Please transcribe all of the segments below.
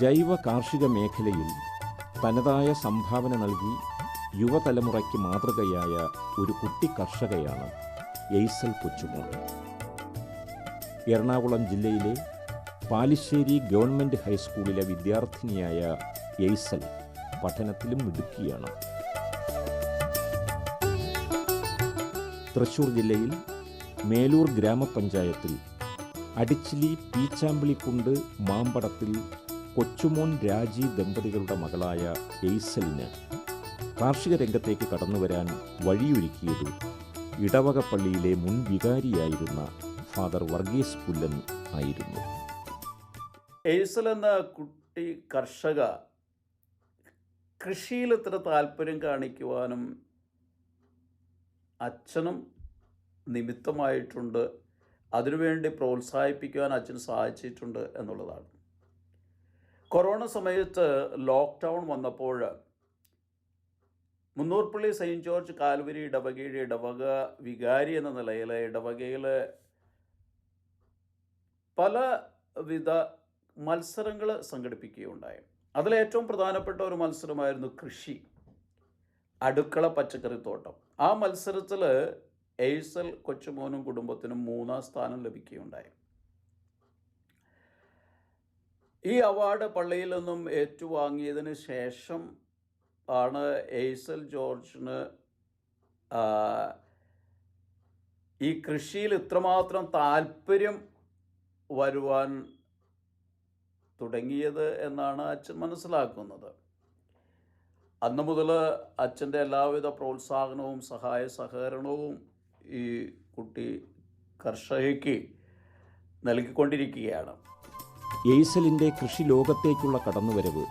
ജൈവ കാർഷിക മേഖലയിൽ തനതായ സംഭാവന നൽകി യുവതലമുറയ്ക്ക് മാതൃകയായ ഒരു കുട്ടി കർഷകയാണ് എയ്സൽ കൊച്ചുമോൾ. എറണാകുളം ജില്ലയിലെ പാലിശ്ശേരി ഗവൺമെന്റ് ഹൈസ്കൂളിലെ വിദ്യാർത്ഥിനിയായ എയ്സൽ പഠനത്തിലും മിടുക്കിയാണ്. തൃശൂർ ജില്ലയിൽ മേലൂർ ഗ്രാമപഞ്ചായത്തിൽ അടിച്ചിലി പീച്ചാമ്പിളിക്കുണ്ട് മാമ്പടത്തിൽ കൊച്ചുമോൻ രാജി ദമ്പതികളുടെ മകളായ എയ്സലിന് കാർഷിക രംഗത്തേക്ക് കടന്നുവരാൻ വഴിയൊരുക്കിയത് ഇടവക പള്ളിയിലെ മുൻ വികാരിയായിരുന്ന ഫാദർ വർഗീസ് പുല്ലൻ ആയിരുന്നു. എയ്സൽ എന്ന കുട്ടി കർഷക കൃഷിയിൽ ഇത്ര താല്പര്യം കാണിക്കുവാനും അച്ഛനും നിമിത്തമായിട്ടുണ്ട്. അതിനുവേണ്ടി പ്രോത്സാഹിപ്പിക്കുവാൻ അച്ഛൻ സഹായിച്ചിട്ടുണ്ട് എന്നുള്ളതാണ്. കൊറോണ സമയത്ത് ലോക്ക്ഡൗൺ വന്നപ്പോൾ മുന്നൂർപ്പള്ളി സെയിന്റ് ജോർജ് കാൽവരി ഇടവകയുടെ ഇടവക വികാരി എന്ന നിലയിൽ ഇടവകയിൽ പലവിധ മത്സരങ്ങൾ സംഘടിപ്പിക്കുകയുണ്ടായി. അതിലേറ്റവും പ്രധാനപ്പെട്ട ഒരു മത്സരമായിരുന്നു കൃഷി അടുക്കള പച്ചക്കറിത്തോട്ടം ആ മത്സരത്തിൽ എയ്സൽ കൊച്ചുമോനും കുടുംബത്തിനും മൂന്നാം സ്ഥാനം ലഭിക്കുകയുണ്ടായി. ഈ അവാർഡ് പള്ളിയിൽ നിന്നും ഏറ്റുവാങ്ങിയതിന് ശേഷം ആണ് എയ്സൽ ജോർജിന് ഈ കൃഷിയിൽ ഇത്രമാത്രം താല്പര്യം വരുവാൻ തുടങ്ങിയത് എന്നാണ് അച്ഛൻ മനസ്സിലാക്കുന്നത്. അന്ന് മുതൽ അച്ഛന്റെ എല്ലാവിധ പ്രോത്സാഹനവും സഹായ സഹകരണവും ഈ കുട്ടി കർഷകയ്ക്ക് നൽകിക്കൊണ്ടിരിക്കുകയാണ്. എയ്സലിന്റെ കൃഷി ലോകത്തേക്കുള്ള കടന്നുവരവ്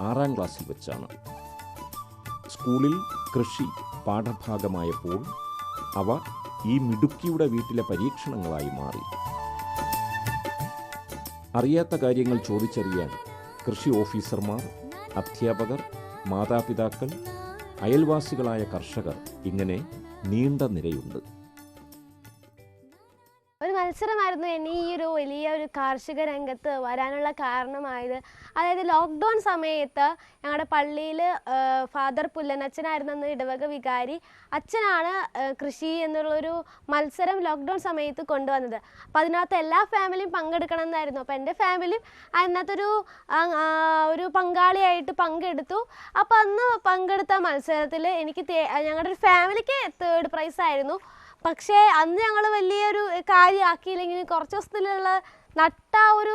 ആറാം ക്ലാസ്സിൽ വെച്ചാണ്. സ്കൂളിൽ കൃഷി പാഠഭാഗമായപ്പോൾ അവ ഈ മിടുക്കിയുടെ വീട്ടിലെ പരീക്ഷണങ്ങളായി മാറി. അറിയാത്ത കാര്യങ്ങൾ ചോദിച്ചറിയാൻ കൃഷി ഓഫീസർമാർ അധ്യാപകർ മാതാപിതാക്കൾ അയൽവാസികളായ കർഷകർ ഇങ്ങനെ നീണ്ട നിരയുണ്ട്. ഒരു കാർഷിക രംഗത്ത് വരാനുള്ള കാരണമായത്. അതായത് ലോക്ക്ഡൗൺ സമയത്ത് ഞങ്ങളുടെ പള്ളിയിൽ ഫാദർ പുല്ലനച്ഛനായിരുന്നു അന്ന് ഇടവക വികാരി അച്ഛനാണ് കൃഷി എന്നുള്ളൊരു മത്സരം ലോക്ക്ഡൗൺ സമയത്ത് കൊണ്ടുവന്നത്. അപ്പോൾ അതിനകത്ത് എല്ലാ ഫാമിലിയും പങ്കെടുക്കണം എന്നായിരുന്നു അപ്പോൾ എന്റെ ഫാമിലിയും അതിനകത്തൊരു ഒരു പങ്കാളിയായിട്ട് പങ്കെടുത്തു. അപ്പോൾ അന്ന് പങ്കെടുത്ത മത്സരത്തിൽ എനിക്ക് ഞങ്ങളുടെ ഒരു ഫാമിലിക്ക് തേർഡ് പ്രൈസ് ആയിരുന്നു. പക്ഷേ അന്ന് ഞങ്ങൾ വലിയൊരു കാര്യമാക്കിയില്ലെങ്കിൽ കുറച്ച് ദിവസത്തിലുള്ള നട്ട ഒരു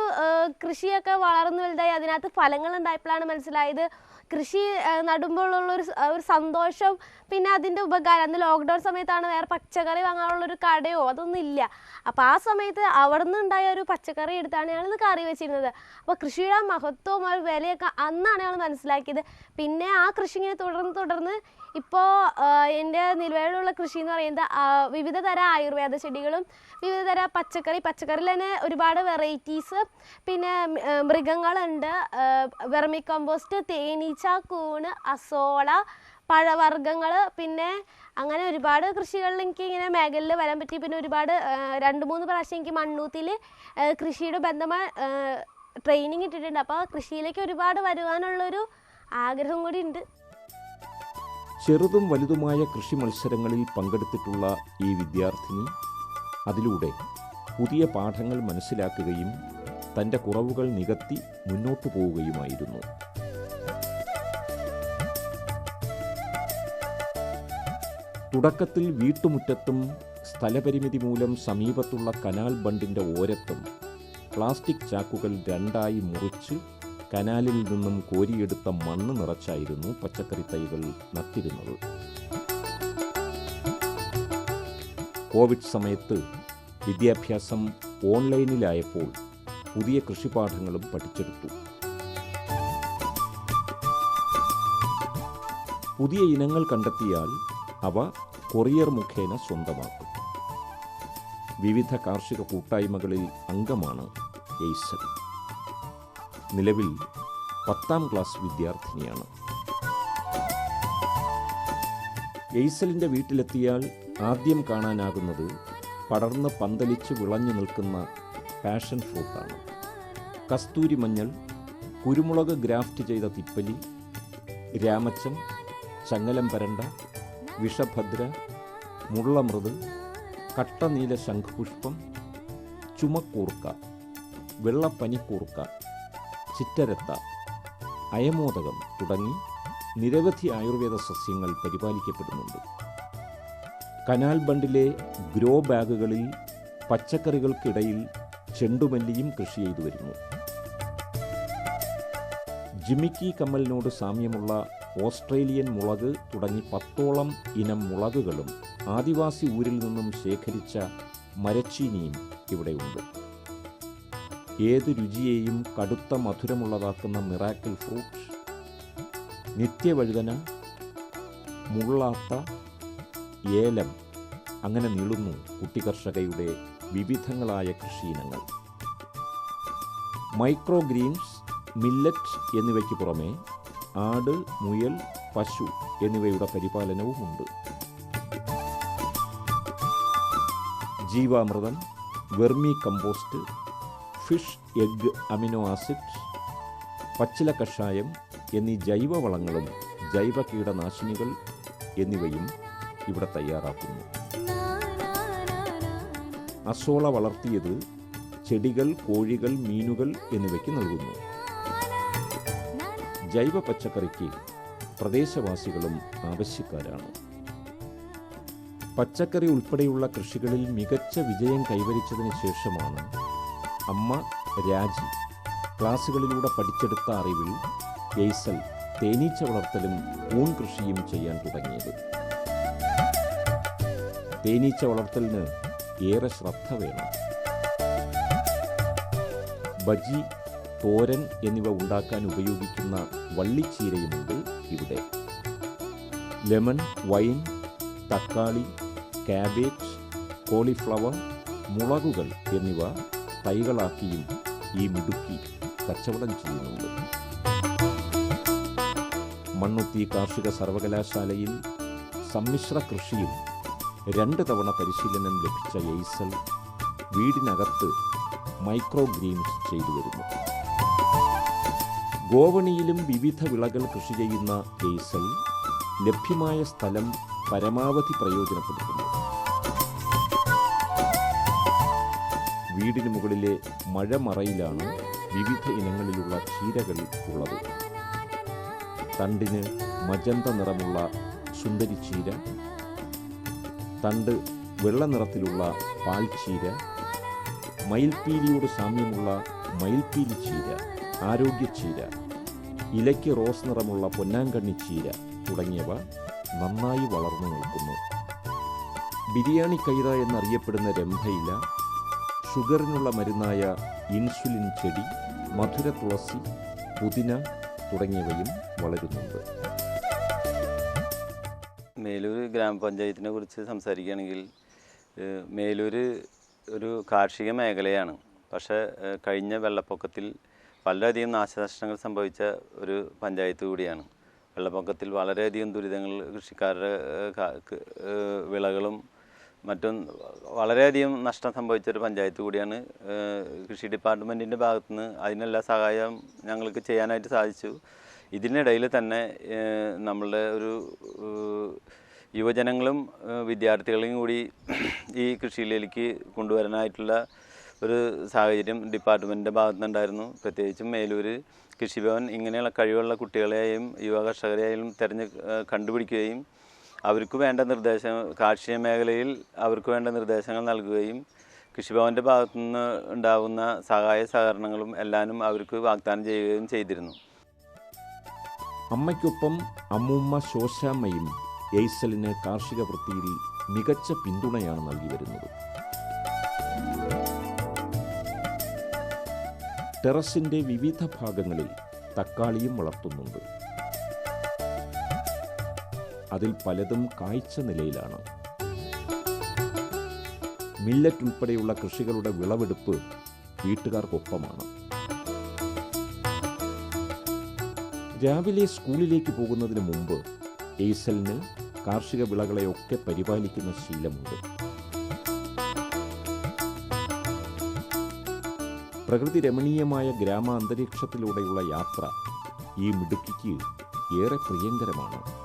കൃഷിയൊക്കെ വളർന്നു വലുതായി അതിനകത്ത് ഫലങ്ങൾ ഉണ്ടായപ്പോഴാണ് മനസ്സിലായത്. കൃഷി നടുമ്പോഴുള്ള ഒരു ഒരു സന്തോഷം പിന്നെ അതിന്റെ ഉപകാരം. അന്ന് ലോക്ക്ഡൗൺ സമയത്താണ് വേറെ പച്ചക്കറി വാങ്ങാനുള്ള ഒരു കടയോ അതൊന്നും ഇല്ല. അപ്പോൾ ആ സമയത്ത് അവിടെ നിന്നുണ്ടായ ഒരു പച്ചക്കറി എടുത്താണ് ഞങ്ങൾ കറി വെച്ചിരുന്നത്. അപ്പോൾ കൃഷിയുടെ മഹത്വവും ആ വിലയൊക്കെ അന്നാണ് ഞങ്ങൾ മനസ്സിലാക്കിയത്. പിന്നെ ആ കൃഷി ഇങ്ങനെ തുടർന്ന് തുടർന്ന് ഇപ്പോൾ എന്റെ നിലവിലുള്ള കൃഷി എന്ന് പറയുന്നത് വിവിധ തരം ആയുർവേദ ചെടികളും വിവിധ തരം പച്ചക്കറി പച്ചക്കറിയിൽ തന്നെ ഒരുപാട് വെറൈറ്റീസ് പിന്നെ മൃഗങ്ങളുണ്ട്. വെർമി കമ്പോസ്റ്റ് തേനീച്ച കൂണ് അസോള പഴവർഗങ്ങൾ പിന്നെ അങ്ങനെ ഒരുപാട് കൃഷികളിൽ എനിക്ക് ഇങ്ങനെ മേഖലയിൽ വരാൻ പറ്റി. പിന്നെ ഒരുപാട് രണ്ട് മൂന്ന് പ്രാവശ്യം എനിക്ക് മണ്ണൂത്തിൽ കൃഷിയുടെ ബന്ധമായ ട്രെയിനിങ് ഇട്ടിട്ടുണ്ട്. അപ്പോൾ കൃഷിയിലേക്ക് ഒരുപാട് വരുവാനുള്ളൊരു ആഗ്രഹം കൂടി ഉണ്ട്. ചെറുതും വലുതുമായ കൃഷി മത്സരങ്ങളിൽ പങ്കെടുത്തിട്ടുള്ള ഈ വിദ്യാർത്ഥിനി അതിലൂടെ പുതിയ പാഠങ്ങൾ മനസ്സിലാക്കുകയും തന്റെ കുറവുകൾ നികത്തി മുന്നോട്ടു പോവുകയുമായിരുന്നു. തുടക്കത്തിൽ വീട്ടുമുറ്റത്തും സ്ഥലപരിമിതി മൂലം സമീപത്തുള്ള കനാൽ ബണ്ടിന്റെ ഓരത്തും പ്ലാസ്റ്റിക് ചാക്കുകൾ രണ്ടായി മുറിച്ച് കനാലിൽ നിന്നും കോരിയെടുത്ത മണ്ണ് നിറച്ചായിരുന്നു പച്ചക്കറി തൈകൾ നട്ടിരുന്നത് കോവിഡ് സമയത്ത് വിദ്യാഭ്യാസം ഓൺലൈനിലായപ്പോൾ പുതിയ കൃഷിപാഠങ്ങളും പഠിച്ചെടുത്തു. പുതിയ ഇനങ്ങൾ കണ്ടെത്തിയാൽ അവ കൊറിയർ മുഖേന സ്വന്തമാക്കും. വിവിധ കാർഷിക കൂട്ടായ്മകളിൽ അംഗമാണ് എയ്സൽ നിലവിൽ പത്താം ക്ലാസ് വിദ്യാർത്ഥിനിയാണ്. എയ്സലിന്റെ വീട്ടിലെത്തിയാൽ ആദ്യം കാണാനാകുന്നത് പടർന്ന് പന്തലിച്ച് വിളഞ്ഞു നിൽക്കുന്ന പാഷൻ ഫ്രൂട്ടാണ്. കസ്തൂരി മഞ്ഞൾ കുരുമുളക് ഗ്രാഫ്റ്റ് ചെയ്ത തിപ്പലി രാമച്ചം ചങ്ങലം പരണ്ട വിഷഭദ്ര മുള്ളമൃത് കട്ടനീല ശംഖുപുഷ്പം ചുമക്കൂർക്ക വെള്ളപ്പനിക്കൂർക്ക ചിറ്റരത്ത അയമോദകം തുടങ്ങി നിരവധി ആയുർവേദ സസ്യങ്ങൾ പരിപാലിക്കപ്പെടുന്നുണ്ട്. കനാൽ ബണ്ടിലെ ഗ്രോ ബാഗുകളിൽ പച്ചക്കറികൾക്കിടയിൽ ചെണ്ടുമല്ലിയും കൃഷി ചെയ്തു വരുന്നു. ജിമിക്കി കമ്മലിനോട് സാമ്യമുള്ള ഓസ്ട്രേലിയൻ മുളക് തുടങ്ങി പത്തോളം ഇനം മുളകുകളും ആദിവാസി ഊരിൽ നിന്നും ശേഖരിച്ച മരച്ചീനിയും ഇവിടെയുണ്ട്. ഏത് രുചിയെയും കടുത്ത മധുരമുള്ളതാക്കുന്ന മിറാക്കിൾ ഫ്രൂട്ട് നിത്യവഴുതന മുള്ളാത്ത ഏലം അങ്ങനെ നീളുന്നു കുട്ടികർഷകയുടെ വിവിധങ്ങളായ കൃഷിയിനങ്ങൾ മൈക്രോ ഗ്രീൻസ് മില്ലറ്റ് എന്നിവയ്ക്ക് പുറമെ ആട് മുയൽ പശു എന്നിവയുടെ പരിപാലനവും ഉണ്ട്. ജീവാമൃതം vermi compost fish egg amino acid പച്ചില കഷായം എന്നീ ജൈവവളങ്ങളും ജൈവ കീടനാശിനികൾ എന്നിവയും ഇവിടെ തയ്യാറാക്കുന്നു. അസോള വളർത്തിയത് ചെടികൾ കോഴികൾ മീനുകൾ എന്നിവയ്ക്ക് നൽകുന്നു. ജൈവ പച്ചക്കറിക്ക് പ്രദേശവാസികളും ആവശ്യക്കാരാണ്. പച്ചക്കറി ഉൾപ്പെടെയുള്ള കൃഷികളിൽ മികച്ച വിജയം കൈവരിച്ചതിന് ശേഷമാണ് അമ്മ രാജി. ക്ലാസുകളിലൂടെ പഠിച്ചെടുത്ത അറിവിൽ ഗെയ്സൽ തേനീച്ച വളർത്തലും ഊൺ കൃഷിയും ചെയ്യാൻ തുടങ്ങിയത്. തേനീച്ച വളർത്തലിന് ഏറെ ശ്രദ്ധ വേണം. ബജി തോരൻ എന്നിവ ഉണ്ടാക്കാൻ ഉപയോഗിക്കുന്ന വള്ളിച്ചീരയുമുണ്ട് ഇവിടെ. ലെമൺ വൈൻ തക്കാളി കാബേജ് കോളിഫ്ലവർ മുളകുകൾ എന്നിവ തൈകളാക്കിയും ഈ മിടുക്കി കച്ചവടം ചെയ്യുന്നുണ്ട്. മണ്ണുത്തി കാർഷിക സർവകലാശാലയിൽ സമ്മിശ്ര കൃഷിയും രണ്ട് തവണ പരിശീലനം ലഭിച്ച എയ്സൽ വീടിനകത്ത് മൈക്രോ ഗ്രീൻസ് ചെയ്തു വരുന്നു. ഗോവണിയിലും വിവിധ വിളകൾ കൃഷി ചെയ്യുന്ന എയ്സൽ ലഭ്യമായ സ്ഥലം പരമാവധി പ്രയോജനപ്പെടുത്തുന്നു. വീടിന് മുകളിലെ മഴമറയിലാണ് വിവിധ ഇനങ്ങളിലുള്ള ചീരകൾ ഉള്ളത്. തണ്ടിന് മജന്ത നിറമുള്ള സുന്ദരി ചീര തണ്ട് വെള്ള നിറത്തിലുള്ള പാൽച്ചീര മയിൽപ്പീലിയോട് സാമ്യമുള്ള മയിൽപ്പീലി ചീര ആരോഗ്യച്ചീര ഇലയ്ക്ക് റോസ് നിറമുള്ള പൊന്നാങ്കണ്ണി ചീര തുടങ്ങിയവ നന്നായി വളർന്നു നിൽക്കുന്നു. ബിരിയാണി കൈത എന്നറിയപ്പെടുന്ന രംഭയില ഷുഗറിനുള്ള മരുന്നായ ഇൻസുലിൻ ചെടി മധുര തുളസി പുതിന തുടങ്ങിയവയും വളരുന്നുണ്ട്. മേലൂർ ഗ്രാമപഞ്ചായത്തിനെ കുറിച്ച് സംസാരിക്കുകയാണെങ്കിൽ മേലൂർ ഒരു കാർഷിക മേഖലയാണ്. പക്ഷേ കഴിഞ്ഞ വെള്ളപ്പൊക്കത്തിൽ വളരെയധികം നാശനഷ്ടങ്ങൾ സംഭവിച്ച ഒരു പഞ്ചായത്ത് കൂടിയാണ്. വെള്ളപ്പൊക്കത്തിൽ വളരെയധികം ദുരിതങ്ങൾ കൃഷിക്കാരുടെ വിളകളും മറ്റും വളരെയധികം നഷ്ടം സംഭവിച്ചൊരു പഞ്ചായത്ത് കൂടിയാണ്. കൃഷി ഡിപ്പാർട്ട്മെന്റിന്റെ ഭാഗത്തുനിന്ന് അതിനെല്ലാ സഹായം ഞങ്ങൾക്ക് ചെയ്യാനായിട്ട് സാധിച്ചു. ഇതിനിടയിൽ തന്നെ നമ്മളുടെ ഒരു യുവജനങ്ങളും വിദ്യാർത്ഥികളെയും കൂടി ഈ കൃഷിയിലേക്ക് കൊണ്ടുവരാനായിട്ടുള്ള ഒരു സാഹചര്യം ഡിപ്പാർട്ട്മെന്റിന്റെ ഭാഗത്തുനിന്നുണ്ടായിരുന്നു. പ്രത്യേകിച്ചും മേലൂർ കൃഷിഭവൻ ഇങ്ങനെയുള്ള കഴിവുള്ള കുട്ടികളെയും യുവ കർഷകരെയും തിരഞ്ഞ് കണ്ടുപിടിക്കുകയും അവർക്ക് വേണ്ട നിർദ്ദേശം കാർഷിക മേഖലയിൽ അവർക്ക് വേണ്ട നിർദ്ദേശങ്ങൾ നൽകുകയും കൃഷിഭവന്റെ ഭാഗത്തുനിന്ന് ഉണ്ടാകുന്ന സഹായ സഹകരണങ്ങളും എല്ലാനും അവർക്ക് വാഗ്ദാനം ചെയ്യുകയും ചെയ്തിരുന്നു. അമ്മയ്ക്കൊപ്പം അമ്മൂമ്മ ശോശാമ്മയും എയ്സലിന് കാർഷിക വൃത്തിയിൽ മികച്ച പിന്തുണയാണ് നൽകി വരുന്നത്. ടെറസിന്റെ വിവിധ ഭാഗങ്ങളിൽ തക്കാളിയും വളർത്തുന്നുണ്ട്. അതിൽ പലതും കാഴ്ച നിലയിലാണ്. മില്ലറ്റ് ഉൾപ്പെടെയുള്ള കൃഷികളുടെ വിളവെടുപ്പ് വീട്ടുകാർക്കൊപ്പമാണ്. രാവിലെ സ്കൂളിലേക്ക് പോകുന്നതിന് മുമ്പ് എയ്സലിന് കാർഷിക വിളകളെയൊക്കെ പരിപാലിക്കുന്ന ശീലമുണ്ട്. പ്രകൃതി രമണീയമായ ഗ്രാമ അന്തരീക്ഷത്തിലൂടെയുള്ള യാത്ര ഈ മിടുക്കിക്ക് ഏറെ പ്രിയങ്കരമാണ്.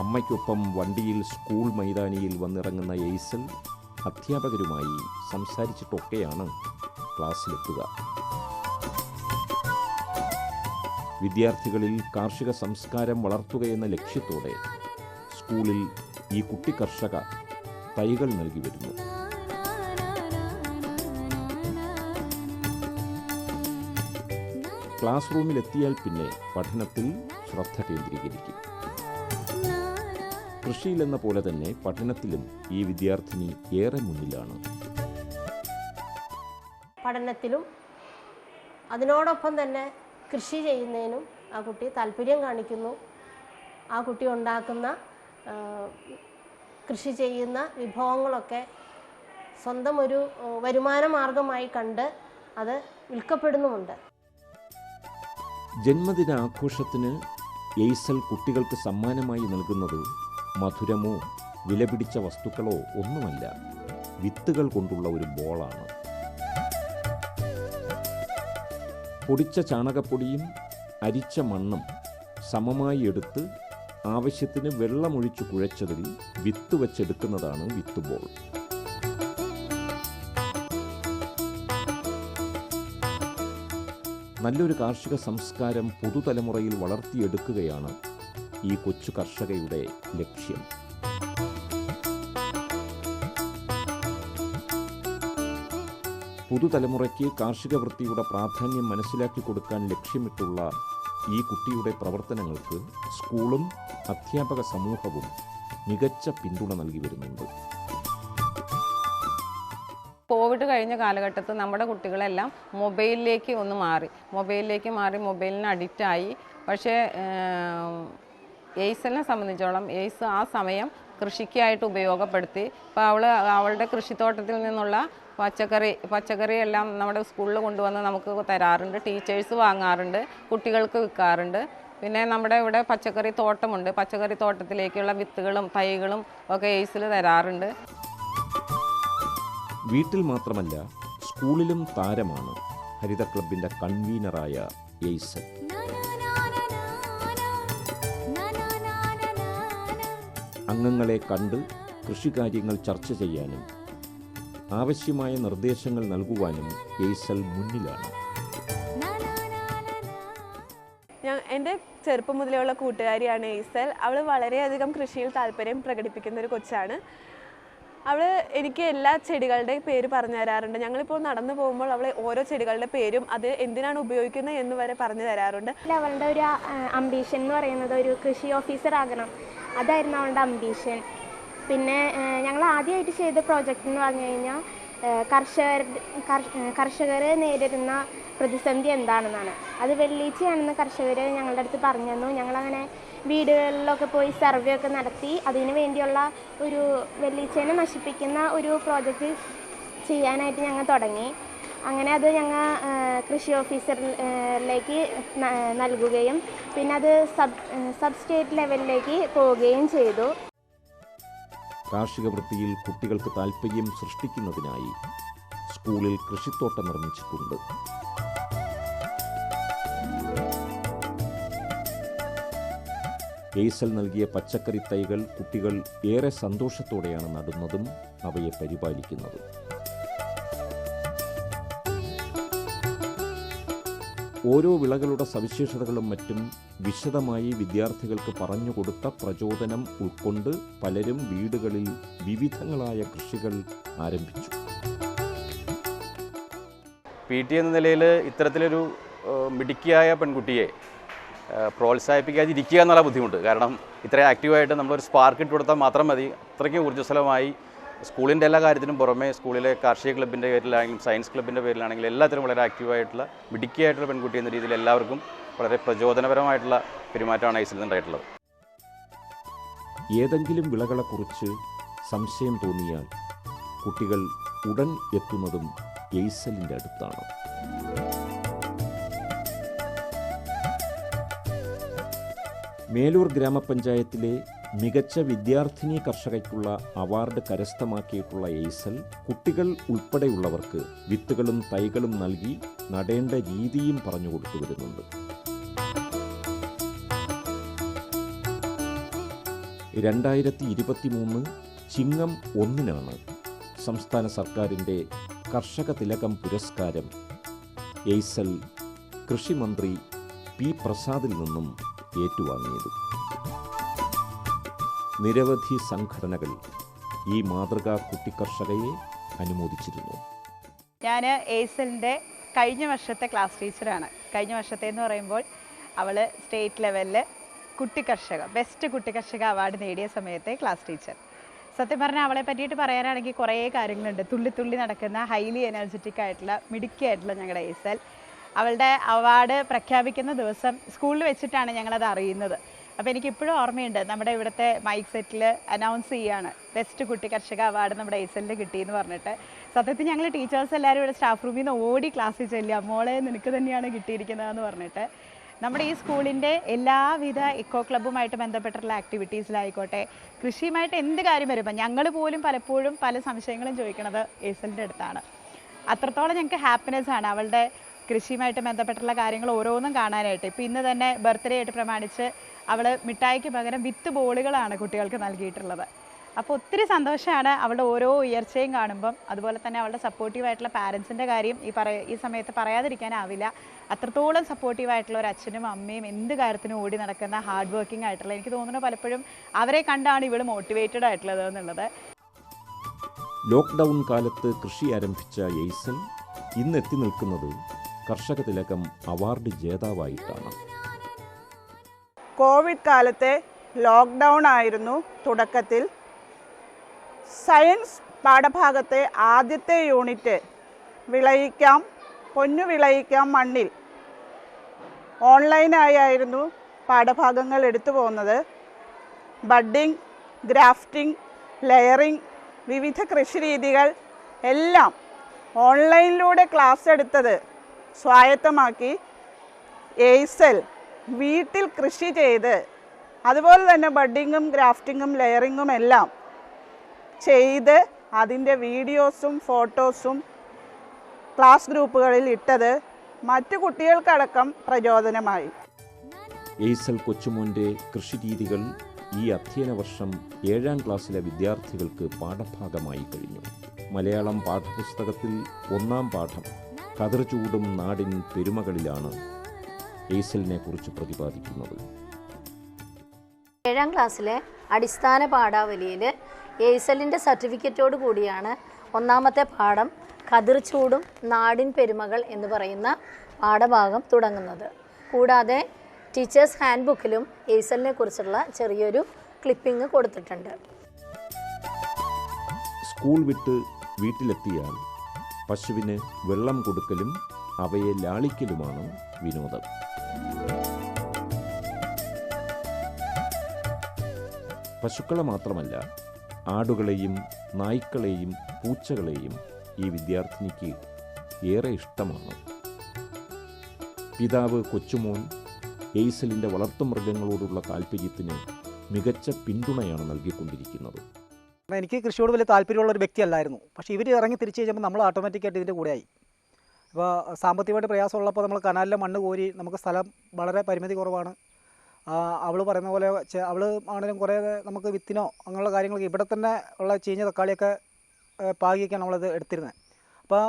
അമ്മയ്ക്കൊപ്പം വണ്ടിയിൽ സ്കൂൾ മൈതാനിയിൽ വന്നിറങ്ങുന്ന എയ്സൽ അധ്യാപകരുമായി സംസാരിച്ചിട്ടൊക്കെയാണ് ക്ലാസ്സിലെത്തുക. വിദ്യാർത്ഥികളിൽ കാർഷിക സംസ്കാരം വളർത്തുകയെന്ന ലക്ഷ്യത്തോടെ സ്കൂളിൽ ഈ കുട്ടി കർഷക തൈകൾ നൽകി വരുന്നു. ക്ലാസ് റൂമിലെത്തിയാൽ പിന്നെ പഠനത്തിൽ ശ്രദ്ധ കേന്ദ്രീകരിക്കും. കൃഷിയിലെന്ന പോലെ തന്നെ പഠനത്തിലും ഈ വിദ്യാർത്ഥിനി ഏറെ മുന്നിലാണ്. പഠനത്തിലും അതിനോടൊപ്പം തന്നെ കൃഷി ചെയ്യുന്നതിനും ആ കുട്ടി താല്പര്യം കാണിക്കുന്നു. ആ കുട്ടി ഉണ്ടാക്കുന്ന കൃഷി ചെയ്യുന്ന വിഭവങ്ങളൊക്കെ സ്വന്തം ഒരു വരുമാന മാർഗമായി കണ്ട് അത് വിൽക്കപ്പെടുന്നുമുണ്ട്. ജന്മദിനാഘോഷത്തിന് എയ്സൽ കുട്ടികൾക്ക് സമ്മാനമായി നൽകുന്നത് മധുരമോ വിലപിടിച്ച വസ്തുക്കളോ ഒന്നുമല്ല വിത്തുകൾ കൊണ്ടുള്ള ഒരു ബോളാണ്. പൊടിച്ച ചാണകപ്പൊടിയും അരിച്ച മണ്ണും സമമായി എടുത്ത് ആവശ്യത്തിന് വെള്ളമൊഴിച്ചു കുഴച്ചതിൽ വിത്ത് വെച്ചെടുക്കുന്നതാണ് വിത്ത് ബോൾ. നല്ലൊരു കാർഷിക സംസ്കാരം പുതുതലമുറയിൽ വളർത്തിയെടുക്കുകയാണ് ഈ കൊച്ചു കർഷകയുടെ ലക്ഷ്യം. പുതുതലമുറയ്ക്ക് കാർഷിക വൃത്തിയുടെ പ്രാധാന്യം മനസ്സിലാക്കി കൊടുക്കാൻ ലക്ഷ്യമിട്ടുള്ള ഈ കുട്ടിയുടെ പ്രവർത്തനങ്ങൾക്ക് സ്കൂളും അധ്യാപക സമൂഹവും മികച്ച പിന്തുണ നൽകി വരുന്നുണ്ട്. കോവിഡ് കഴിഞ്ഞ കാലഘട്ടത്തിൽ നമ്മുടെ കുട്ടികളെല്ലാം മൊബൈലിലേക്ക് ഒന്ന് മാറി. മൊബൈലിലേക്ക് മാറി മൊബൈലിന് അഡിക്റ്റായി. പക്ഷേ എയ്സലിനെ സംബന്ധിച്ചോളം എയ്സ് ആ സമയം കൃഷിക്കായിട്ട് ഉപയോഗപ്പെടുത്തി. അപ്പോൾ അവൾ അവളുടെ കൃഷിത്തോട്ടത്തിൽ നിന്നുള്ള പച്ചക്കറി പച്ചക്കറി എല്ലാം നമ്മുടെ സ്കൂളിൽ കൊണ്ടുവന്ന് നമുക്ക് തരാറുണ്ട്. ടീച്ചേഴ്സ് വാങ്ങാറുണ്ട് കുട്ടികൾക്ക് വിൽക്കാറുണ്ട്. പിന്നെ നമ്മുടെ ഇവിടെ പച്ചക്കറി തോട്ടമുണ്ട്. പച്ചക്കറി തോട്ടത്തിലേക്കുള്ള വിത്തുകളും തൈകളും ഒക്കെ എയ്സിൽ തരാറുണ്ട്. വീട്ടിൽ മാത്രമല്ല സ്കൂളിലും താരമാണ് ഹരിത ക്ലബിന്റെ കൺവീനറായ എയ്സൻ അംഗങ്ങളെ കണ്ട് കൃഷികാര്യങ്ങൾ ചർച്ച ചെയ്യാനും ആവശ്യമായ നിർദ്ദേശങ്ങൾ നൽകുവാനും എയ്സൽ മുന്നിലാണ്. ഞാൻ എന്റെ ചെറുപ്പം മുതലേ ഉള്ള കൂട്ടുകാരിയാണ് ഈസൽ. അവൾ വളരെയധികം കൃഷിയിൽ താല്പര്യം പ്രകടിപ്പിക്കുന്ന ഒരു കൊച്ചാണ്. അവൾ എനിക്ക് എല്ലാ ചെടികളുടെ പേര് പറഞ്ഞു തരാറുണ്ട്. ഞങ്ങളിപ്പോൾ നടന്നു പോകുമ്പോൾ അവൾ ഓരോ ചെടികളുടെ പേരും അത് എന്തിനാണ് ഉപയോഗിക്കുന്നത് എന്ന് വരെ പറഞ്ഞു തരാറുണ്ട്. അവളുടെ ഒരു അംബീഷൻ എന്ന് പറയുന്നത് ഒരു കൃഷി ഓഫീസർ ആകണം. അതായിരുന്നു അവളുടെ അംബീഷൻ പിന്നെ ഞങ്ങൾ ആദ്യമായിട്ട് ചെയ്ത പ്രോജക്റ്റ് എന്ന് പറഞ്ഞു കഴിഞ്ഞാൽ കർഷകർ കർഷകർ നേരിടുന്ന പ്രതിസന്ധി എന്താണെന്നാണ്. അത് വെള്ളീച്ചയാണെന്ന് കർഷകർ ഞങ്ങളുടെ അടുത്ത് പറഞ്ഞു തന്നു. ഞങ്ങളങ്ങനെ വീടുകളിലൊക്കെ പോയി സർവേ ഒക്കെ നടത്തി അതിന് വേണ്ടിയുള്ള ഒരു വെള്ളീച്ചേനെ നശിപ്പിക്കുന്ന ഒരു പ്രോജക്റ്റ് ചെയ്യാനായിട്ട് ഞങ്ങൾ തുടങ്ങി. അങ്ങനെ അത് ഞങ്ങൾ കൃഷി ഓഫീസറിലേക്ക് നൽകുകയും പിന്നെ അത് സബ് സബ് സ്റ്റേറ്റ് ലെവലിലേക്ക് പോവുകയും ചെയ്തു. കാർഷിക വൃത്തിയിൽ കുട്ടികൾക്ക് താൽപ്പര്യം സൃഷ്ടിക്കുന്നതിനായി സ്കൂളിൽ കൃഷിത്തോട്ടം നിർമ്മിച്ചിട്ടുണ്ട്. എയ്സൽ നൽകിയ പച്ചക്കറി തൈകൾ കുട്ടികൾ ഏറെ സന്തോഷത്തോടെയാണ് നടുന്നതും അവയെ പരിപാലിക്കുന്നതും. ഓരോ വിളകളുടെ സവിശേഷതകളും മറ്റും വിശദമായി വിദ്യാർത്ഥികൾക്ക് പറഞ്ഞുകൊടുത്ത പ്രചോദനം ഉൾക്കൊണ്ട് പലരും വീടുകളിൽ വിവിധങ്ങളായ കൃഷികൾ ആരംഭിച്ചു. പി ടി എന്ന നിലയിൽ ഇത്തരത്തിലൊരു മിടുക്കിയായ പെൺകുട്ടിയെ പ്രോത്സാഹിപ്പിക്കാതിരിക്കുക എന്നുള്ള ബുദ്ധിമുട്ട്. കാരണം ഇത്രയും ആക്റ്റീവായിട്ട് നമ്മളൊരു സ്പാർക്ക് ഇട്ട് കൊടുത്താൽ മാത്രം മതി. അത്രയ്ക്ക് ഊർജസ്വലമായി സ്കൂളിന്റെ എല്ലാ കാര്യത്തിനും പുറമെ സ്കൂളിലെ കാർഷിക ക്ലബിന്റെ പേരിലാണെങ്കിലും സയൻസ് ക്ലബിന്റെ പേരിലാണെങ്കിലും എല്ലാത്തിനും വളരെ ആക്റ്റീവായിട്ടുള്ള മിടുക്കിയായിട്ടുള്ള പെൺകുട്ടി എന്ന രീതിയിൽ എല്ലാവർക്കും വളരെ പ്രചോദനപരമായിട്ടുള്ള പെരുമാറ്റമാണ് ഐസിൽ നിന്നുണ്ടായിട്ടുള്ളത്. ഏതെങ്കിലും വിളകളെക്കുറിച്ച് സംശയം തോന്നിയാൽ കുട്ടികൾ ഉടൻ എത്തുന്നതും എയ്സലിന്റെ അടുത്താണ്. മേലൂർ ഗ്രാമപഞ്ചായത്തിലെ മികച്ച വിദ്യാർത്ഥിനി കർഷകയ്ക്കുള്ള അവാർഡ് കരസ്ഥമാക്കിയിട്ടുള്ള എയ്സൽ കുട്ടികൾ ഉൾപ്പെടെയുള്ളവർക്ക് വിത്തുകളും തൈകളും നൽകി നടേണ്ട രീതിയും പറഞ്ഞു കൊടുത്തു വരുന്നുണ്ട്. രണ്ടായിരത്തി ഇരുപത്തിമൂന്ന് ചിങ്ങം ഒന്നിനാണ് സംസ്ഥാന സർക്കാരിന്റെ കർഷക തിലകം പുരസ്കാരം എയ്സൽ കൃഷിമന്ത്രി പി പ്രസാദിൽ നിന്നും ഏറ്റുവാങ്ങിയത്. നിരവധി സംഘടനകൾ ഈ മാതൃകാ കുട്ടിക്കർഷകയെ അനുമോദിച്ചിരുന്നു. ഞാൻ എയ്സലിന്റെ കഴിഞ്ഞ വർഷത്തെ ക്ലാസ് ടീച്ചറാണ്. കഴിഞ്ഞ വർഷത്തെ എന്ന് പറയുമ്പോൾ അവൾ സ്റ്റേറ്റ് ലെവലിൽ കുട്ടിക്കർഷക ബെസ്റ്റ് കുട്ടിക്കർഷക അവാർഡ് നേടിയ സമയത്തെ ക്ലാസ് ടീച്ചർ. സത്യം പറഞ്ഞാൽ അവളെ പറ്റിയിട്ട് പറയാനാണെങ്കിൽ കുറേ കാര്യങ്ങളുണ്ട്. തുള്ളി തുള്ളി നടക്കുന്ന ഹൈലി എനർജറ്റിക് ആയിട്ടുള്ള മിടുക്കി ആയിട്ടുള്ള ഞങ്ങളുടെ എയ്സൽ അവളുടെ അവാർഡ് പ്രഖ്യാപിക്കുന്ന ദിവസം സ്കൂളിൽ വെച്ചിട്ടാണ് ഞങ്ങളത് അറിയുന്നത്. അപ്പോൾ എനിക്ക് ഇപ്പോഴും ഓർമ്മയുണ്ട് നമ്മുടെ ഇവിടുത്തെ മൈക്ക് സെറ്റിൽ അനൗൺസ് ചെയ്യാണ് ബെസ്റ്റ് കുട്ടി കർഷക അവാർഡ് നമ്മുടെ കിട്ടി കിട്ടിയെന്ന് പറഞ്ഞിട്ട്. സത്യത്തിൽ ഞങ്ങൾ ടീച്ചേഴ്സ് എല്ലാവരും ഇവിടെ സ്റ്റാഫ് റൂമിൽ നിന്ന് ഓടി ക്ലാസ്സിൽ ചെല്ലുക. മോളെ നിനക്ക് തന്നെയാണ് കിട്ടിയിരിക്കുന്നതെന്ന് പറഞ്ഞിട്ട്. നമ്മുടെ ഈ സ്കൂളിന്റെ എല്ലാവിധ ഇക്കോ ക്ലബ്ബുമായിട്ട് ബന്ധപ്പെട്ടിട്ടുള്ള ആക്ടിവിറ്റീസിലായിക്കോട്ടെ കൃഷിയുമായിട്ട് എന്ത് കാര്യം വരുമ്പോൾ ഞങ്ങൾ പോലും പലപ്പോഴും പല സംശയങ്ങളും ചോദിക്കുന്നത് എയ്സലിന്റെ അടുത്താണ്. അത്രത്തോളം ഞങ്ങൾക്ക് ഹാപ്പിനെസ് ആണ്. അവളുടെ കൃഷിയുമായിട്ട് ബന്ധപ്പെട്ടുള്ള കാര്യങ്ങൾ ഓരോന്നും കാണാനായിട്ട്. ഇപ്പോൾ ഇന്ന് തന്നെ ബർത്ത്ഡേ ആയിട്ട് പ്രമാണിച്ച് അവൾ മിഠായിക്ക് പകരം വിത്ത് ബോളുകളാണ് കുട്ടികൾക്ക് നൽകിയിട്ടുള്ളത്. അപ്പോൾ ഒത്തിരി സന്തോഷമാണ് അവളുടെ ഓരോ ഉയർച്ചയും കാണുമ്പം. അതുപോലെ തന്നെ അവളുടെ സപ്പോർട്ടീവായിട്ടുള്ള പാരൻസിന്റെ കാര്യം ഈ പറയ ഈ സമയത്ത് പറയാതിരിക്കാനാവില്ല. അത്രത്തോളം സപ്പോർട്ടീവായിട്ടുള്ള ഒരു അച്ഛനും അമ്മയും എന്ത് കാര്യത്തിനും ഓടി നടക്കുന്ന ഹാർഡ് വർക്കിംഗ് ആയിട്ടുള്ള എനിക്ക് തോന്നുന്നു പലപ്പോഴും അവരെ കണ്ടാണ് ഇവൾ മോട്ടിവേറ്റഡ് ആയിട്ടുള്ളത് എന്നുള്ളത്. ലോക്ക്ഡൗൺ കാലത്ത് കൃഷി ആരംഭിച്ച എയ്സൺ ഇന്ന് എത്തി നിൽക്കുന്നത് കർഷക തിലകം അവാർഡ് ജേതാവായിട്ടാണ്. കോവിഡ് കാലത്തെ ലോക്ക്ഡൗൺ ആയിരുന്നു തുടക്കത്തിൽ. സയൻസ് പാഠഭാഗത്തെ ആദ്യത്തെ യൂണിറ്റ് വിളയിക്കാം പൊന്നു വിളയിക്കാം മണ്ണിൽ. ഓൺലൈനായായിരുന്നു പാഠഭാഗങ്ങൾ എടുത്തു പോകുന്നത്. ബഡ്ഡിംഗ് ഗ്രാഫ്റ്റിംഗ് ലെയറിംഗ് വിവിധ കൃഷിരീതികൾ എല്ലാം ഓൺലൈനിലൂടെ ക്ലാസ് എടുത്തത് സ്വായത്തമാക്കി എയ്സൽ വീട്ടിൽ കൃഷി ചെയ്ത് അതുപോലെ തന്നെ ബഡിങ്ങും ഗ്രാഫ്റ്റിങ്ങും ലെയറിങ്ങും എല്ലാം ചെയ്ത് അതിന്റെ വീഡിയോസും ഫോട്ടോസും ക്ലാസ് ഗ്രൂപ്പുകളിൽ ഇട്ടത് മറ്റു കുട്ടികൾക്കടക്കം പ്രചോദനമായി. എയ്സൽ കൊച്ചുമോന്റെ കൃഷിരീതികൾ ഈ അധ്യയന വർഷം ഏഴാം ക്ലാസ്സിലെ വിദ്യാർത്ഥികൾക്ക് പാഠഭാഗമായി കഴിഞ്ഞു. മലയാളം പാഠപുസ്തകത്തിൽ ഒന്നാം പാഠം കതിർചൂടും നാടിൻ പെരുമകളിലാണ് ഏസലിനെ കുറിച്ച് പ്രതിപാദിക്കുന്നത്. ഏഴാം ക്ലാസ്സിലെ അടിസ്ഥാന പാഠാവലിയിൽ ഏസലിന്റെ സർട്ടിഫിക്കറ്റോട് കൂടിയാണ് ഒന്നാമത്തെ പാഠം കതിർച്ചൂടും നാടിൻ പെരുമകൾ എന്ന് പറയുന്ന പാഠഭാഗം തുടങ്ങുന്നത്. കൂടാതെ ടീച്ചേഴ്സ് ഹാൻഡ് ബുക്കിലും ഏസലിനെ കുറിച്ചുള്ള ചെറിയൊരു ക്ലിപ്പിംഗ് കൊടുത്തിട്ടുണ്ട്. സ്കൂൾ വിട്ട് വീട്ടിലെത്തിയാൽ പശുവിന് വെള്ളം കൊടുക്കലും അവയെ ലാളിക്കലുമാണ് വിനോദം. പശുക്കളെ മാത്രമല്ല ആടുകളെയും നായ്ക്കളെയും പൂച്ചകളെയും ഈ വിദ്യാർത്ഥിനിക്ക് ഏറെ ഇഷ്ടമാണ്. പിതാവ് കൊച്ചുമോൻ എയ്സലിന്റെ വളർത്തുമൃഗങ്ങളോടുള്ള താല്പര്യത്തിന് മികച്ച പിന്തുണയാണ് നൽകിക്കൊണ്ടിരിക്കുന്നത്. എനിക്ക് കൃഷിയോട് വലിയ താല്പര്യമുള്ള ഒരു വ്യക്തിയല്ലായിരുന്നു. പക്ഷേ ഇവർ ഇറങ്ങി തിരിച്ചു കഴിഞ്ഞപ്പോൾ നമ്മൾ ഓട്ടോമാറ്റിക്കായിട്ട് ഇതിന്റെ ആയി അപ്പോൾ സാമ്പത്തികമായിട്ട് പ്രയാസമുള്ളപ്പോൾ നമ്മൾ കനാലിലെ മണ്ണ് കോരി നമുക്ക് സ്ഥലം വളരെ പരിമിതി കുറവാണ്. അവൾ പറയുന്ന പോലെ അവൾ ആണെങ്കിലും കുറേ നമുക്ക് വിത്തിനോ അങ്ങനെയുള്ള കാര്യങ്ങളൊക്കെ ഇവിടെ തന്നെ ഉള്ള ചീഞ്ഞ തക്കാളിയൊക്കെ പാകിയൊക്കെയാണ് നമ്മളത് എടുത്തിരുന്നത്. അപ്പോൾ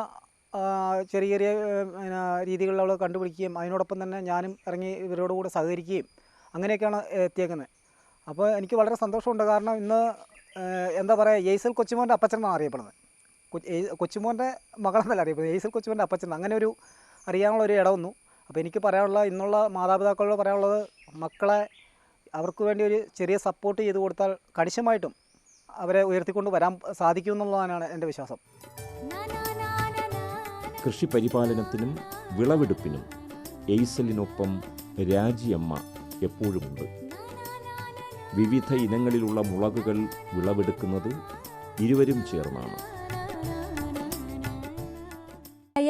ചെറിയ ചെറിയ പിന്നെ രീതികളിൽ അവൾ കണ്ടുപിടിക്കുകയും അതിനോടൊപ്പം തന്നെ ഞാനും ഇറങ്ങി ഇവരോടുകൂടെ സഹകരിക്കുകയും അങ്ങനെയൊക്കെയാണ് എത്തിയേക്കുന്നത്. അപ്പോൾ എനിക്ക് വളരെ സന്തോഷമുണ്ട്. കാരണം ഇന്ന് എന്താ പറയുക എയ്സൽ കൊച്ചുമോന്റെ അപ്പച്ചൻ എന്നാണ് അറിയപ്പെടുന്നത് കൊച്ചുമോന്റെ മകളെന്നല്ല അറിയപ്പെടുന്നത്. എയ്സൽ കൊച്ചുമോന്റെ അപ്പച്ചൻ. അങ്ങനെ ഒരു അറിയാനുള്ള ഒരു ഇടവന്നു. അപ്പോൾ എനിക്ക് പറയാനുള്ള ഇന്നുള്ള മാതാപിതാക്കളോട് പറയാനുള്ളത് മക്കളെ അവർക്ക് വേണ്ടി ഒരു ചെറിയ സപ്പോർട്ട് ചെയ്ത് കൊടുത്താൽ കണിശമായിട്ടും അവരെ ഉയർത്തിക്കൊണ്ട് വരാൻ സാധിക്കും എന്നുള്ളതാണ് എന്റെ വിശ്വാസം. കൃഷി പരിപാലനത്തിനും വിളവെടുപ്പിനും എയ്സലിനൊപ്പം രാജിയമ്മ എപ്പോഴുമുണ്ട്? വിവിധ ഇനങ്ങളിലുള്ള മുളകുകൾ വിളവെടുക്കുന്നത് ഇരുവരും ചേർന്നാണ്.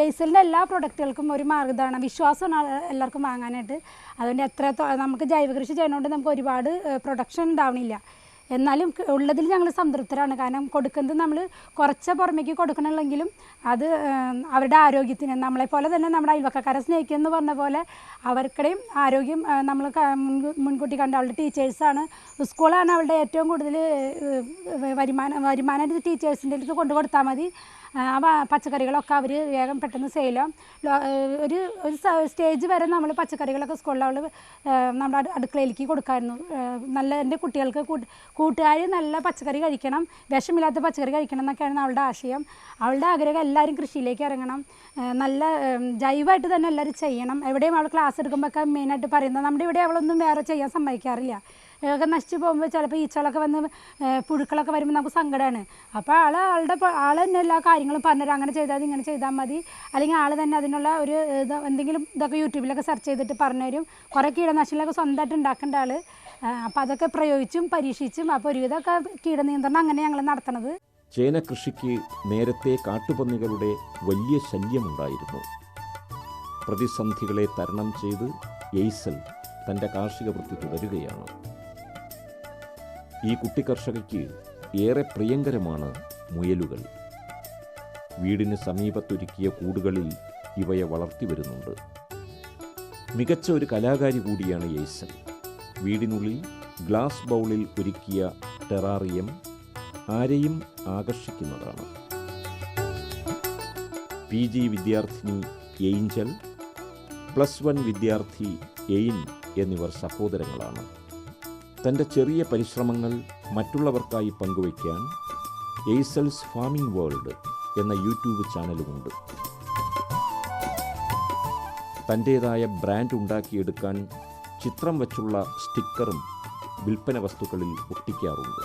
ഐസലിന്റെ എല്ലാ പ്രൊഡക്റ്റുകൾക്കും ഒരു മാർഗമാണ് വിശ്വാസമാണ് എല്ലാവർക്കും വാങ്ങാനായിട്ട്. അതുകൊണ്ട് എത്ര നമുക്ക് ജൈവകൃഷി ചെയ്യുന്നതുകൊണ്ട് നമുക്ക് ഒരുപാട് പ്രൊഡക്ഷൻ ഉണ്ടാവണില്ല. എന്നാലും ഉള്ളതിൽ ഞങ്ങൾ സംതൃപ്തരാണ്. കാരണം കൊടുക്കുന്നത് നമ്മൾ കുറച്ച് പുറമേക്ക് കൊടുക്കണമെങ്കിലും അത് അവരുടെ ആരോഗ്യത്തിന് നമ്മളെപ്പോലെ തന്നെ നമ്മുടെ അയൽവക്കക്കാരെ സ്നേഹിക്കുക എന്ന് പറഞ്ഞ പോലെ അവർക്കിടെയും ആരോഗ്യം നമ്മൾ മുൻകൂട്ടി കണ്ട അവളുടെ ടീച്ചേഴ്സാണ്. സ്കൂളാണ് അവളുടെ ഏറ്റവും കൂടുതൽ വരുമാനം വരുമാനം ടീച്ചേഴ്സിന്റെ അടുത്ത് കൊണ്ടു കൊടുത്താൽ മതി. പച്ചക്കറികളൊക്കെ അവർ വേഗം പെട്ടെന്ന് സെയിലാവും ഒരു ഒരു സ്റ്റേജ് വരെ നമ്മൾ പച്ചക്കറികളൊക്കെ സ്കൂളിൽ അവൾ നമ്മുടെ അടുക്കളയിലേക്ക് കൊടുക്കായിരുന്നു. നല്ല എന്റെ കുട്ടികൾക്ക് കൂട്ടുകാർ നല്ല പച്ചക്കറി കഴിക്കണം വിഷമില്ലാത്ത പച്ചക്കറി കഴിക്കണം എന്നൊക്കെയാണ് അവളുടെ ആശയം. അവളുടെ ആഗ്രഹം എല്ലാവരും കൃഷിയിലേക്ക് ഇറങ്ങണം. നല്ല ജൈവമായിട്ട് തന്നെ എല്ലാവരും ചെയ്യണം. എവിടെയും അവൾ ക്ലാസ് എടുക്കുമ്പോഴൊക്കെ മെയിനായിട്ട് പറയുന്നത് നമ്മുടെ ഇവിടെ അവളൊന്നും വേറെ ചെയ്യാൻ സമ്മതിക്കാറില്ല. ഒക്കെ നശിച്ചു പോകുമ്പോൾ ചിലപ്പോൾ ഈച്ചകളൊക്കെ വന്ന് പുഴുക്കളൊക്കെ വരുമ്പോൾ നമുക്ക് സങ്കടമാണ് അപ്പോൾ ആൾ ആളുടെ ആൾ തന്നെ എല്ലാ കാര്യങ്ങളും പറഞ്ഞുതരും. അങ്ങനെ ചെയ്താൽ ഇങ്ങനെ ചെയ്താൽ മതി. അല്ലെങ്കിൽ ആൾ തന്നെ അതിനുള്ള ഒരു ഇത് എന്തെങ്കിലും ഇതൊക്കെ യൂട്യൂബിലൊക്കെ സെർച്ച് ചെയ്തിട്ട് പറഞ്ഞു പറഞ്ഞുതരും. കുറേ കീടനാശിനികളൊക്കെ സ്വന്തമായിട്ട് ഉണ്ടാക്കേണ്ട ആൾ അപ്പോൾ അതൊക്കെ പ്രയോഗിച്ചും പരീക്ഷിച്ചും അപ്പോൾ ഒരുവിധമൊക്കെ കീടനിയന്ത്രണം അങ്ങനെ ഞങ്ങൾ നടത്തണത്. ചേന കൃഷിക്ക് നേരത്തെ കാട്ടുപന്നികളുടെ വലിയ ശല്യമുണ്ടായിരുന്നു. പ്രതിസന്ധികളെ തരണം ചെയ്ത് എയ്സൽ തന്റെ കാർഷിക വൃത്തി തുടരുകയാണ് ഈ കുട്ടി കർഷകയ്ക്ക് ഏറെ പ്രിയങ്കരമാണ് മുയലുകൾ. വീടിന് സമീപത്തൊരുക്കിയ കൂടുകളിൽ ഇവയെ വളർത്തി വരുന്നുണ്ട്. മികച്ച ഒരു കലാകാരി കൂടിയാണ് യേസൽ വീടിനുള്ളിൽ ഗ്ലാസ് ബൗളിൽ ഒരുക്കിയ ടെറാറിയം ആരെയും ആകർഷിക്കുന്നതാണ്. പി ജി വിദ്യാർത്ഥിനി എയ്ഞ്ചൽ പ്ലസ് വൺ വിദ്യാർത്ഥി എയിൻ എന്നിവർ സഹോദരങ്ങളാണ്. തന്റെ ചെറിയ പരിശ്രമങ്ങൾ മറ്റുള്ളവർക്കായി പങ്കുവയ്ക്കാൻ എയ്സൽസ് ഫാമിംഗ് വേൾഡ് എന്ന യൂട്യൂബ് ചാനലുമുണ്ട്. തന്റേതായ ബ്രാൻഡ് ഉണ്ടാക്കിയെടുക്കാൻ ചിത്രം വച്ചുള്ള സ്റ്റിക്കറും വിൽപ്പന വസ്തുക്കളിൽ ഒട്ടിക്കാറുണ്ട്.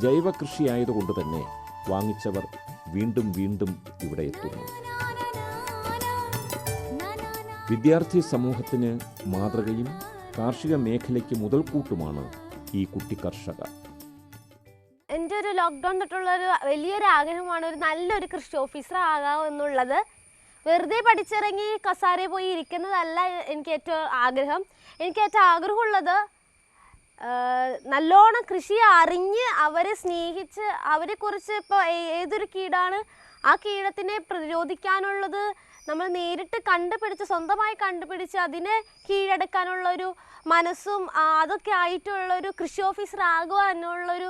ജൈവ കൃഷി ആയതുകൊണ്ട് തന്നെ വാങ്ങിച്ചവർ വീണ്ടും വീണ്ടും ഇവിടെ എത്തുന്നു. വിദ്യാർത്ഥി സമൂഹത്തിന് മാതൃകയും കാർഷിക മേഖലയ്ക്ക് മുതൽക്കൂട്ടുമാണ് ഈ കുട്ടി കർഷക എന്റെ ഒരു ലോക്ക്ഡൗൺ തൊട്ടുള്ള ഒരു വലിയൊരു ആഗ്രഹമാണ് ഒരു നല്ലൊരു കൃഷി ഓഫീസർ ആകാം എന്നുള്ളത്. വെറുതെ പഠിച്ചിറങ്ങി കസാരയിൽ പോയി ഇരിക്കുന്നതല്ല എനിക്ക് ഏറ്റവും ആഗ്രഹം. എനിക്ക് ഏറ്റവും ആഗ്രഹമുള്ളത് നല്ലോണം കൃഷി അറിഞ്ഞ് അവരെ സ്നേഹിച്ച് അവരെക്കുറിച്ച് ഇപ്പോൾ ഏതൊരു കീടാണ് ആ കീടത്തിനെ പ്രതിരോധിക്കാനുള്ളത് നമ്മൾ നേരിട്ട് കണ്ടുപിടിച്ച് സ്വന്തമായി കണ്ടുപിടിച്ച് അതിനെ കീഴടക്കാനുള്ള ഒരു മനസ്സും അതൊക്കെ ആയിട്ടുള്ള ഒരു കൃഷി ഓഫീസർ ആകുക എന്നുള്ളൊരു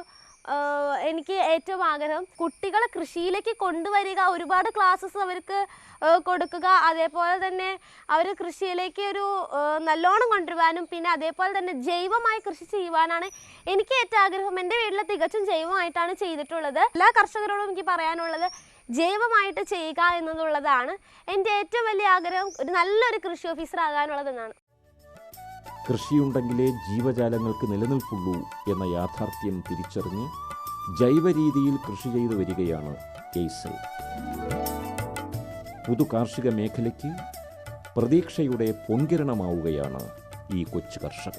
എനിക്ക് ഏറ്റവും ആഗ്രഹം. കുട്ടികളെ കൃഷിയിലേക്ക് കൊണ്ടുവരിക ഒരുപാട് ക്ലാസ്സസ് അവർക്ക് കൊടുക്കുക. അതേപോലെ തന്നെ അവർ കൃഷിയിലേക്ക് ഒരു നല്ലോണം കൊണ്ടുവരാനും പിന്നെ അതേപോലെ തന്നെ ജൈവമായി കൃഷി ചെയ്യുവാനാണ് എനിക്ക് ഏറ്റവും ആഗ്രഹം. എന്റെ വീട്ടിൽ തികച്ചും ജൈവമായിട്ടാണ് ചെയ്തിട്ടുള്ളത്. എല്ലാ കർഷകരോടും എനിക്ക് പറയാനുള്ളത് ജൈവമായിട്ട് ചെയ്യുക എന്നുള്ളതാണ് എന്റെ ഏറ്റവും വലിയ ആഗ്രഹം. ഒരു നല്ലൊരു കൃഷി ഓഫീസർ ആകാനുള്ളതെന്നാണ്. കൃഷിയുണ്ടെങ്കിലേ ജീവജാലങ്ങൾക്ക് നിലനിൽപ്പുള്ളൂ എന്ന യാഥാർത്ഥ്യം തിരിച്ചറിഞ്ഞ് ജൈവ രീതിയിൽ കൃഷി ചെയ്തു വരികയാണ് കേസൽ. പുതു കാർഷിക മേഖലയ്ക്ക് പ്രതീക്ഷയുടെ പൊൻകിരണമാവുകയാണ് ഈ കൊച്ചു കർഷക